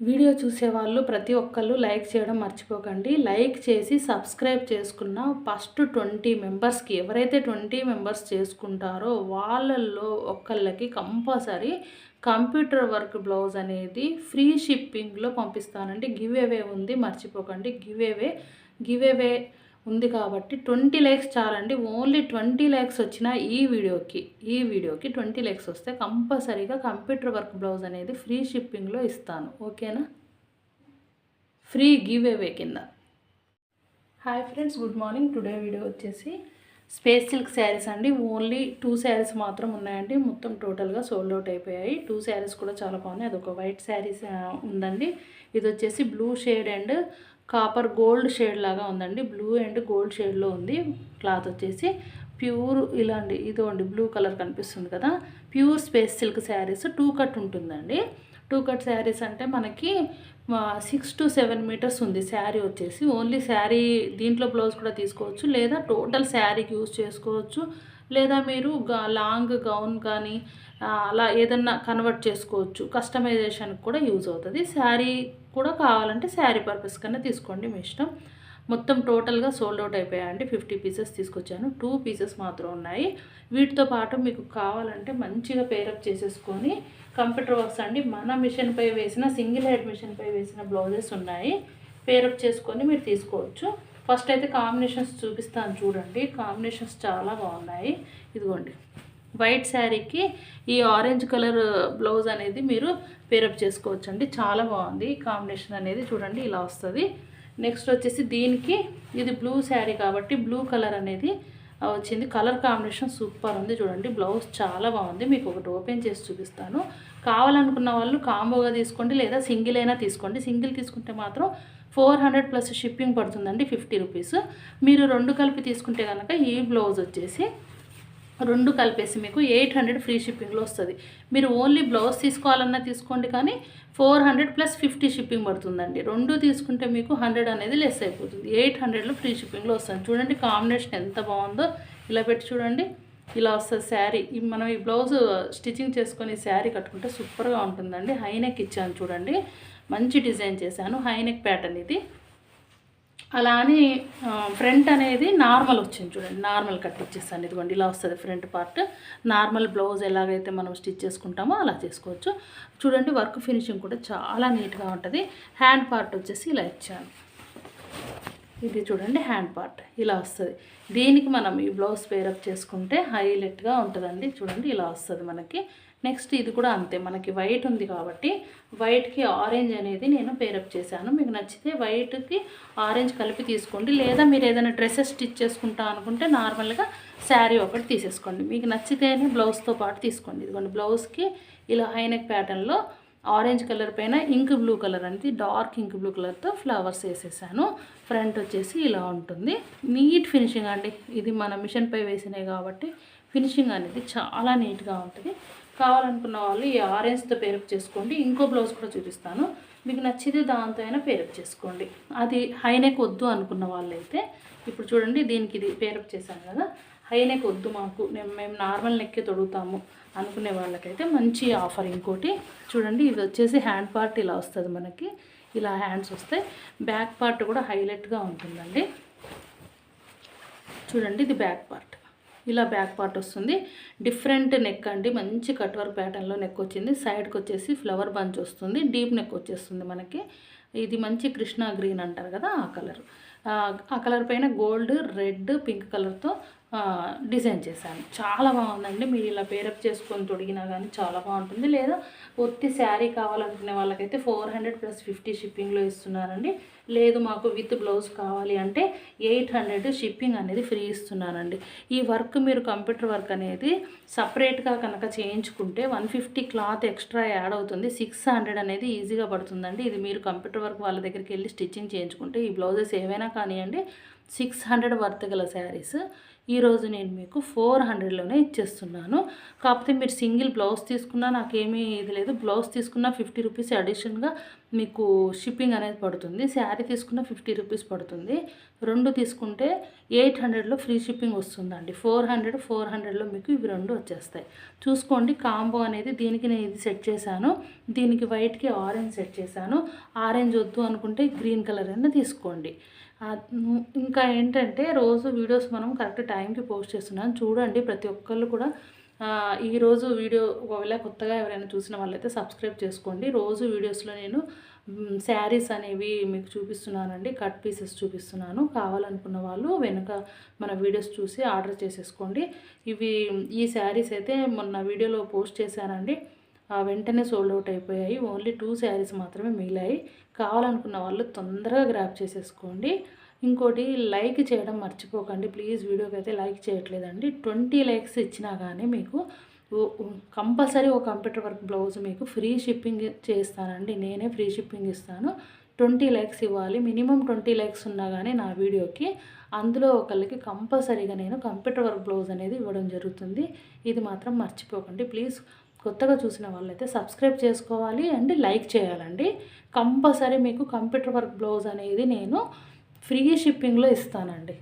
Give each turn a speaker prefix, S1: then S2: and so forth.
S1: Video చూసేవాళ్ళు ప్రతి ఒక్కళ్ళు లైక్ చేయడం మర్చిపోకండి. లైక్ చేసి సబ్స్క్రైబ్ చేసుకున్న ఫస్ట్ ట్వంటీ మెంబర్స్కి ఎవరైతే ట్వంటీ మెంబర్స్ చేసుకుంటారో వాళ్ళల్లో ఒక్కళ్ళకి కంపల్సరీ కంప్యూటర్ వర్క్ బ్లౌజ్ అనేది ఫ్రీ షిప్పింగ్లో పంపిస్తానండి. గివ్ అవే ఉంది మర్చిపోకండి. గివ్ అవే గివ్ అవే ఉంది కాబట్టి ట్వంటీ ల్యాక్స్ చాలండి. ఓన్లీ ట్వంటీ ల్యాక్స్ వచ్చిన ఈ వీడియోకి ఈ వీడియోకి ట్వంటీ ల్యాక్స్ వస్తే కంపల్సరీగా కంప్యూటర్ వర్క్ బ్లౌజ్ అనేది ఫ్రీ షిప్పింగ్లో ఇస్తాను. ఓకేనా? ఫ్రీ గివ్ అవే కింద. Hi friends good morning. Today video వచ్చేసి స్పేస్ సిల్క్ శారీస్ అండి. ఓన్లీ టూ శారీస్ మాత్రం ఉన్నాయండి. మొత్తం టోటల్గా సోల్డ్ అవుట్ అయిపోయాయి. టూ శారీస్ కూడా చాలా బాగున్నాయి. అదొక వైట్ శారీస్ ఉందండి. ఇది వచ్చేసి blue shade and copper gold shade లాగా ఉందండి. బ్లూ అండ్ గోల్డ్ షేడ్లో ఉంది. క్లాత్ వచ్చేసి ప్యూర్ ఇలాంటి ఇదిగోండి బ్లూ కలర్ కనిపిస్తుంది కదా. Pure space silk sarees. Two cut ఉంటుందండి. టూ కట్ శారీస్ అంటే మనకి సిక్స్ టు సెవెన్ మీటర్స్ ఉంది శారీ వచ్చేసి. ఓన్లీ శారీ దీంట్లో బ్లౌజ్ కూడా తీసుకోవచ్చు. లేదా టోటల్ శారీకి యూజ్ చేసుకోవచ్చు. లేదా మీరు లాంగ్ గౌన్ కానీ అలా ఏదన్నా కన్వర్ట్ చేసుకోవచ్చు. కస్టమైజేషన్కి కూడా యూజ్ అవుతుంది. శారీ కూడా కావాలంటే శారీ పర్పస్ కన్నా తీసుకోండి మీ ఇష్టం. మొత్తం టోటల్గా సోల్డ్ అవుట్ అయిపోయాయండి. ఫిఫ్టీ పీసెస్ తీసుకొచ్చాను. టూ పీసెస్ మాత్రం ఉన్నాయి. వీటితో పాటు మీకు కావాలంటే మంచిగా పేరప్ చేసేసుకొని కంప్యూటర్ వర్క్స్ అండి. మన మిషన్పై వేసిన సింగిల్ హెడ్ మిషన్పై వేసిన బ్లౌజెస్ ఉన్నాయి. పేరప్ చేసుకొని మీరు తీసుకోవచ్చు. ఫస్ట్ అయితే కాంబినేషన్స్ చూపిస్తాను చూడండి. కాంబినేషన్స్ చాలా బాగున్నాయి. ఇదిగోండి. వైట్ శారీకి ఈ ఆరెంజ్ కలర్ బ్లౌజ్ అనేది మీరు పేరప్ చేసుకోవచ్చు అండి చాలా బాగుంది. కాంబినేషన్ అనేది చూడండి ఇలా వస్తుంది. నెక్స్ట్ వచ్చేసి దీనికి ఇది బ్లూ శారీ కాబట్టి బ్లూ కలర్ అనేది వచ్చింది. కలర్ కాంబినేషన్ సూపర్ ఉంది చూడండి. బ్లౌజ్ చాలా బాగుంది. మీకు ఒకటి ఓపెన్ చేసి చూపిస్తాను. కావాలనుకున్న వాళ్ళు కాంబోగా తీసుకోండి లేదా సింగిల్ అయినా తీసుకోండి. సింగిల్ తీసుకుంటే మాత్రం ఫోర్ హండ్రెడ్ ప్లస్ షిప్పింగ్ పడుతుందండి ఫిఫ్టీ రూపీస్ మీరు రెండు కలిపి తీసుకుంటే కనుక ఈ బ్లౌజ్ వచ్చేసి రెండు కలిపేసి మీకు ఎయిట్ హండ్రెడ్ ఫ్రీ షిప్పింగ్లో వస్తుంది. మీరు ఓన్లీ బ్లౌజ్ తీసుకోవాలన్నా తీసుకోండి కానీ four hundred plus fifty shipping పడుతుందండి. రెండు తీసుకుంటే మీకు హండ్రెడ్ అనేది లెస్ అయిపోతుంది. ఎయిట్ హండ్రెడ్లో ఫ్రీ షిప్పింగ్లో వస్తుంది. చూడండి కాంబినేషన్ ఎంత బాగుందో. ఇలా పెట్టి చూడండి. ఇలా వస్తుంది శారీ. మనం ఈ బ్లౌజ్ స్టిచ్చింగ్ చేసుకొని శారీ కట్టుకుంటే సూపర్గా ఉంటుందండి. హైనెక్ ఇచ్చాను చూడండి. మంచి డిజైన్ చేశాను. హైనెక్ ప్యాటర్న్ ఇది. అలా అని ఫ్రంట్ అనేది నార్మల్ వచ్చింది చూడండి. నార్మల్ కట్ ఇచ్చేస్తాను. ఇదిగోండి ఇలా వస్తుంది ఫ్రంట్ పార్ట్. నార్మల్ బ్లౌజ్ ఎలాగైతే మనం స్టిచ్ చేసుకుంటామో అలా చేసుకోవచ్చు. చూడండి వర్క్ ఫినిషింగ్ కూడా చాలా నీట్గా ఉంటుంది. హ్యాండ్ పార్ట్ వచ్చేసి ఇలా ఇచ్చాను. ఇది చూడండి హ్యాండ్ పార్ట్. ఇలా వస్తుంది. దీనికి మనం ఈ బ్లౌజ్ పేరప్ చేసుకుంటే హైలైట్గా ఉంటుందండి. చూడండి ఇలా వస్తుంది మనకి. నెక్స్ట్ ఇది కూడా అంతే. మనకి వైట్ ఉంది కాబట్టి వైట్కి ఆరెంజ్ అనేది నేను పేరప్ చేశాను. మీకు నచ్చితే వైట్కి ఆరెంజ్ కలిపి తీసుకోండి. లేదా మీరు ఏదైనా డ్రెస్సెస్ స్టిచ్ చేసుకుంటా అనుకుంటే నార్మల్గా శారీ ఒకటి తీసేసుకోండి. మీకు నచ్చితేనే బ్లౌజ్తో పాటు తీసుకోండి. ఇదిగోండి బ్లౌజ్కి ఇలా హైనెక్ ప్యాటర్న్లో ఆరెంజ్ కలర్ పైన ఇంక్ బ్లూ కలర్ అనేది డార్క్ ఇంక్ బ్లూ కలర్తో ఫ్లవర్స్ వేసేసాను. ఫ్రంట్ వచ్చేసి ఇలా ఉంటుంది. నీట్ ఫినిషింగ్ అండి. ఇది మన మిషన్పై వేసినాయి కాబట్టి ఫినిషింగ్ అనేది చాలా నీట్గా ఉంటుంది. కావాలనుకున్న వాళ్ళు ఈ ఆరెంజ్తో పేరప్ చేసుకోండి. ఇంకో బ్లౌజ్ కూడా చూపిస్తాను. మీకు నచ్చితే దాంతో అయినా పేరప్ చేసుకోండి. అది హైనెక్ వద్దు అనుకున్న వాళ్ళైతే ఇప్పుడు చూడండి దీనికి ఇది పేరప్ చేశాను కదా హైనెక్ వద్దు మాకు. మేము మేము నార్మల్ నెక్కే తొడుగుతాము అనుకునే వాళ్ళకైతే మంచి ఆఫర్ ఇంకోటి. చూడండి ఇది వచ్చేసి హ్యాండ్ పార్ట్ ఇలా వస్తుంది మనకి. ఇలా హ్యాండ్స్ వస్తాయి. బ్యాక్ పార్ట్ కూడా హైలైట్గా ఉంటుందండి. చూడండి ఇది బ్యాక్ పార్ట్. ఇలా బ్యాక్ పార్ట్ వస్తుంది. డిఫరెంట్ నెక్ అండి. మంచి కట్వర్ ప్యాటర్న్లో నెక్ వచ్చింది. సైడ్కి వచ్చేసి ఫ్లవర్ బంచ్ వస్తుంది. డీప్ నెక్ వచ్చేస్తుంది మనకి. ఇది మంచి కృష్ణా గ్రీన్ అంటారు కదా ఆ కలర్. ఆ కలర్ పైన గోల్డ్ రెడ్ పింక్ కలర్తో డిజైన్ చేశాను. చాలా బాగుందండి. మీరు ఇలా పేరప్ చేసుకొని తొడిగినా కానీ చాలా బాగుంటుంది. లేదా ఒత్తి శారీ కావాలనుకునే వాళ్ళకైతే ఫోర్ హండ్రెడ్ ప్లస్ ఫిఫ్టీ షిప్పింగ్లో ఇస్తున్నారండి. లేదు మాకు విత్ బ్లౌజ్ కావాలి అంటే ఎయిట్ హండ్రెడ్ షిప్పింగ్ అనేది ఫ్రీ ఇస్తున్నానండి. ఈ వర్క్ మీరు కంప్యూటర్ వర్క్ అనేది సపరేట్గా కనుక చేయించుకుంటే one fifty cloth extra add అవుతుంది. సిక్స్ హండ్రెడ్ అనేది ఈజీగా పడుతుందండి. ఇది మీరు కంప్యూటర్ వర్క్ వాళ్ళ దగ్గరికి వెళ్ళి స్టిచ్చింగ్ చేయించుకుంటే ఈ బ్లౌజెస్ ఏవైనా కానివ్వండి సిక్స్ హండ్రెడ్ వర్త్ గల శారీస్ ఈరోజు నేను మీకు ఫోర్ హండ్రెడ్లోనే ఇచ్చేస్తున్నాను. కాకపోతే మీరు సింగిల్ బ్లౌజ్ తీసుకున్నా నాకేమీ ఇది లేదు. బ్లౌజ్ తీసుకున్న ఫిఫ్టీ రూపీస్ అడిషన్గా మీకు షిప్పింగ్ అనేది పడుతుంది. శారీ తీసుకున్న ఫిఫ్టీ రూపీస్ పడుతుంది. రెండు తీసుకుంటే ఎయిట్ హండ్రెడ్లో ఫ్రీ షిప్పింగ్ వస్తుందండి. ఫోర్ హండ్రెడ్ ఫోర్ హండ్రెడ్లో మీకు ఇవి రెండు వచ్చేస్తాయి. చూసుకోండి కాంబో అనేది దీనికి నేను ఇది సెట్ చేశాను. దీనికి వైట్కి ఆరెంజ్ సెట్ చేశాను. ఆరెంజ్ వద్దు అనుకుంటే గ్రీన్ కలర్ అయినా తీసుకోండి. ఇంకా ఏంటంటే రోజు వీడియోస్ మనం కరెక్ట్ టైంకి పోస్ట్ చేస్తున్నాను చూడండి ప్రతి ఒక్కళ్ళు కూడా. ఈరోజు వీడియో ఒకవేళ కొత్తగా ఎవరైనా చూసిన వాళ్ళైతే సబ్స్క్రైబ్ చేసుకోండి. రోజు వీడియోస్లో నేను శారీస్ అనేవి మీకు చూపిస్తున్నానండి. కట్ పీసెస్ చూపిస్తున్నాను. కావాలనుకున్న వాళ్ళు వెనుక మన వీడియోస్ చూసి ఆర్డర్ చేసేసుకోండి. ఇవి ఈ శారీస్ అయితే మొన్న వీడియోలో పోస్ట్ చేశానండి. వెంటనే సోల్డ్ అవుట్ అయిపోయాయి. ఓన్లీ టూ శారీస్ మాత్రమే మిగిలాయి. కావాలనుకున్న వాళ్ళు తొందరగా గ్రాప్ చేసేసుకోండి. ఇంకోటి లైక్ చేయడం మర్చిపోకండి. ప్లీజ్ వీడియోకి అయితే లైక్ చేయట్లేదండి. ట్వంటీ లైక్స్ ఇచ్చినా కానీ మీకు కంపల్సరీ ఒక కంప్యూటర్ వర్క్ బ్లౌజ్ మీకు ఫ్రీ షిప్పింగ్ చేస్తానండి. నేనే ఫ్రీ షిప్పింగ్ ఇస్తాను. ట్వంటీ లైక్స్ ఇవ్వాలి. మినిమం ట్వంటీ లైక్స్ ఉన్నా కానీ నా వీడియోకి అందులో ఒకళ్ళకి కంపల్సరీగా నేను కంప్యూటర్ వర్క్ బ్లౌజ్ అనేది ఇవ్వడం జరుగుతుంది. ఇది మాత్రం మర్చిపోకండి. ప్లీజ్ కొత్తగా చూసిన వాళ్ళైతే సబ్స్క్రైబ్ చేసుకోవాలి అండ్ లైక్ చేయాలండి. కంపల్సరీ మీకు కంప్యూటర్ వర్క్ బ్లౌజ్ అనేది నేను ఫ్రీ షిప్పింగ్లో ఇస్తానండి.